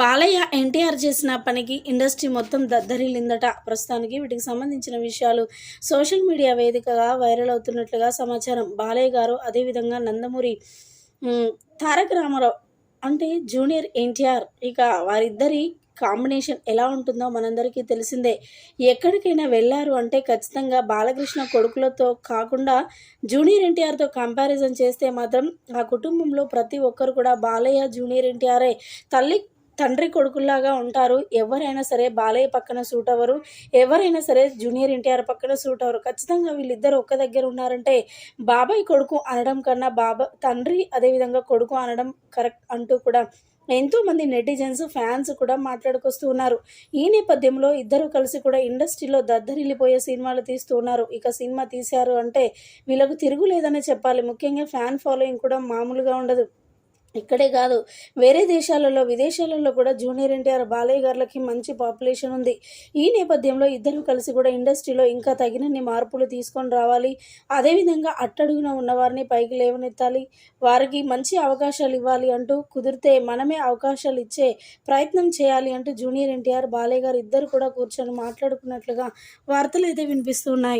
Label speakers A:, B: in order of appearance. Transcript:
A: బాలయ్య ఎన్టీఆర్ చేసిన పనికి ఇండస్ట్రీ మొత్తం దద్దరిల్లిందట. ప్రస్తుతానికి వీటికి సంబంధించిన విషయాలు సోషల్ మీడియా వేదికగా వైరల్ అవుతున్నట్లుగా సమాచారం. బాలయ్య గారు అదేవిధంగా నందమూరి తారక రామారావు అంటే జూనియర్ ఎన్టీఆర్. ఇక వారిద్దరి కాంబినేషన్ ఎలా ఉంటుందో మనందరికీ తెలిసిందే. ఎక్కడికైనా వెళ్ళారు అంటే ఖచ్చితంగా బాలకృష్ణ కొడుకులతో కాకుండా జూనియర్ ఎన్టీఆర్తో కంపారిజన్ చేస్తే మాత్రం ఆ కుటుంబంలో ప్రతి ఒక్కరు కూడా బాలయ్య జూనియర్ ఎన్టీఆర్ఏ తల్లి తండ్రి కొడుకుల్లాగా ఉంటారు. ఎవరైనా సరే బాలయ్య పక్కన సూట్ అవ్వరు. ఎవరైనా సరే జూనియర్ ఎన్టీఆర్ పక్కన సూట్ అవ్వరు. ఖచ్చితంగా వీళ్ళిద్దరు ఒక్క దగ్గర ఉన్నారంటే బాబాయ్ కొడుకు అనడం కన్నా బాబా తండ్రి అదేవిధంగా కొడుకు అనడం కరెక్ట్ అంటూ కూడా ఎంతో మంది నెటిజన్స్ ఫ్యాన్స్ కూడా మాట్లాడుకొస్తూ ఉన్నారు. ఈ నేపథ్యంలో ఇద్దరు కలిసి కూడా ఇండస్ట్రీలో దద్దరిల్లిపోయే సినిమాలు తీస్తూ ఉన్నారు. ఇక సినిమా తీశారు అంటే వీళ్ళకు తిరుగులేదనే చెప్పాలి. ముఖ్యంగా ఫ్యాన్ ఫాలోయింగ్ కూడా మామూలుగా ఉండదు. ఇక్కడే కాదు వేరే దేశాలలో విదేశాలలో కూడా జూనియర్ ఎన్టీఆర్ బాలయ్య గారులకి మంచి పాపులేషన్ ఉంది. ఈ నేపథ్యంలో ఇద్దరు కలిసి కూడా ఇండస్ట్రీలో ఇంకా తగినన్ని మార్పులు తీసుకొని రావాలి. అదేవిధంగా అట్టడుగున ఉన్నవారిని పైకి లేవనెత్తాలి. వారికి మంచి అవకాశాలు ఇవ్వాలి అంటూ కుదిరితే మనమే అవకాశాలు ఇచ్చే ప్రయత్నం చేయాలి అంటూ జూనియర్ ఎన్టీఆర్ బాలయ్య గారు ఇద్దరు కూడా కూర్చొని మాట్లాడుకున్నట్లుగా వార్తలు అయితే వినిపిస్తున్నాయి.